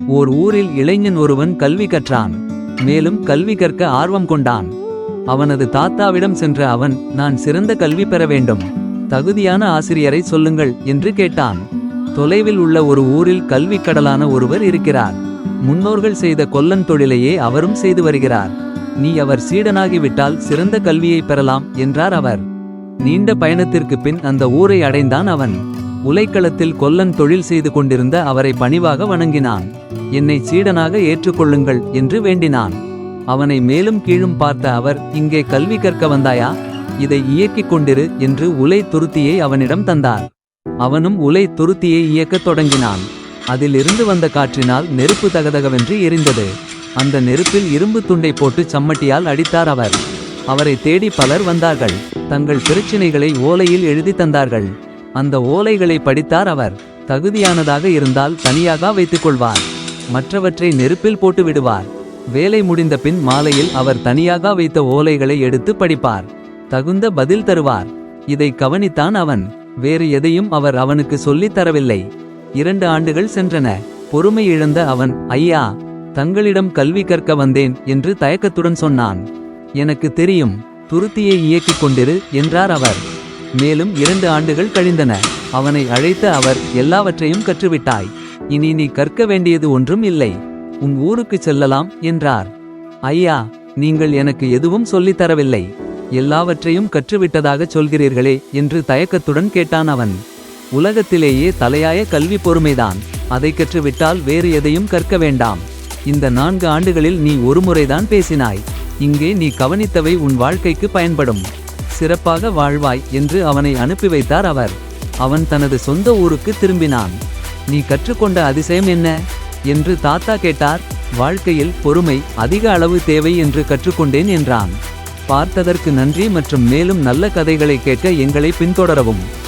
ஓர் ஊரில் இளைஞன் ஒருவன் கல்வி கற்றான் மேலும் கல்வி கற்க ஆர்வம் கொண்டான். அவனது தாத்தாவிடம் சென்ற அவன் நான் சிறந்த கல்வி பெற வேண்டும் தகுதியான ஆசிரியரை சொல்லுங்கள் என்று கேட்டான். தொலைவில் உள்ள ஒரு ஊரில் கல்வி கடலான ஒருவர் இருக்கிறார். முன்னோர்கள் செய்த கொல்லன் தொழிலையே அவரும் செய்து வருகிறார். நீ அவர் சீடனாகிவிட்டால் சிறந்த கல்வியை பெறலாம் என்றார் அவர். நீண்ட பயணத்திற்கு பின் அந்த ஊரை அடைந்தான் அவன். உலைக்களத்தில் கொல்லன் தொழில் செய்து கொண்டிருந்த அவரை பணிவாக வணங்கினான். என்னை சீடனாக ஏற்றுக்கொள்ளுங்கள் என்று வேண்டினான். அவனை மேலும் கீழும் பார்த்த அவர் இங்கே கல்வி கற்க வந்தாயா? இதை இயக்கிக் கொண்டிரு என்று உலை துருத்தியை அவனிடம் தந்தார். அவனும் உலை துருத்தியை இயக்கத் தொடங்கினான். அதிலிருந்து வந்த காற்றினால் நெருப்பு தகதகவென்று எரிந்தது. அந்த நெருப்பில் இரும்பு துண்டை போட்டு சம்மட்டியால் அடித்தார் அவர். அவரை தேடி பலர் வந்தார்கள். தங்கள் பிரச்சினைகளை ஓலையில் எழுதி தந்தார்கள். அந்த ஓலைகளை படித்தார் அவர். தகுதியானதாக இருந்தால் தனியாக வைத்துக் கொள்வார். மற்றவற்றை நெருப்பில் போட்டு விடுவார். வேலை முடிந்த பின் மாலையில் அவர் தனியாக வைத்த ஓலைகளை எடுத்து படிப்பார். தகுந்த பதில் தருவார். இதை கவனித்தான் அவன். வேறு எதையும் அவர் அவனுக்கு சொல்லித் தரவில்லை. இரண்டு ஆண்டுகள் சென்றன. பொறுமை இழந்த அவன் ஐயா தங்களிடம் கல்வி கற்க வந்தேன் என்று தயக்கத்துடன் சொன்னான். எனக்கு தெரியும். துருத்தியை இயக்கிக் கொண்டிரு என்றார் அவர். மேலும் இரண்டு ஆண்டுகள் கழிந்தன. அவனை அழைத்த அவர் எல்லாவற்றையும் கற்றுவிட்டாய். இனி நீ கற்க வேண்டியது ஒன்றும் இல்லை. உன் ஊருக்கு செல்லலாம் என்றார். ஐயா நீங்கள் எனக்கு எதுவும் சொல்லித்தரவில்லை எல்லாவற்றையும் கற்றுவிட்டதாகச் சொல்கிறீர்களே என்று தயக்கத்துடன் கேட்டான் அவன். உலகத்திலேயே தலையாய கல்வி பொறுமைதான். அதை கற்றுவிட்டால் வேறு எதையும் கற்க வேண்டாம். இந்த நான்கு ஆண்டுகளில் நீ ஒருமுறைதான் பேசினாய். இங்கே நீ கவனித்தவை உன் வாழ்க்கைக்கு பயன்படும். சிறப்பாக வாழ்வாய் என்று அவனை அனுப்பி வைத்தார் அவர். அவன் தனது சொந்த ஊருக்கு திரும்பினான். நீ கற்றுக்கொண்ட அதிசயம் என்ன? என்று தாத்தா கேட்டார். வாழ்க்கையில் பொறுமை அதிக அளவு தேவை என்று கற்றுக்கொண்டேன் என்றான். பார்த்ததற்கு நன்றி மற்றும் மேலும் நல்ல கதைகளை கேட்க எங்களை பின்தொடரவும்.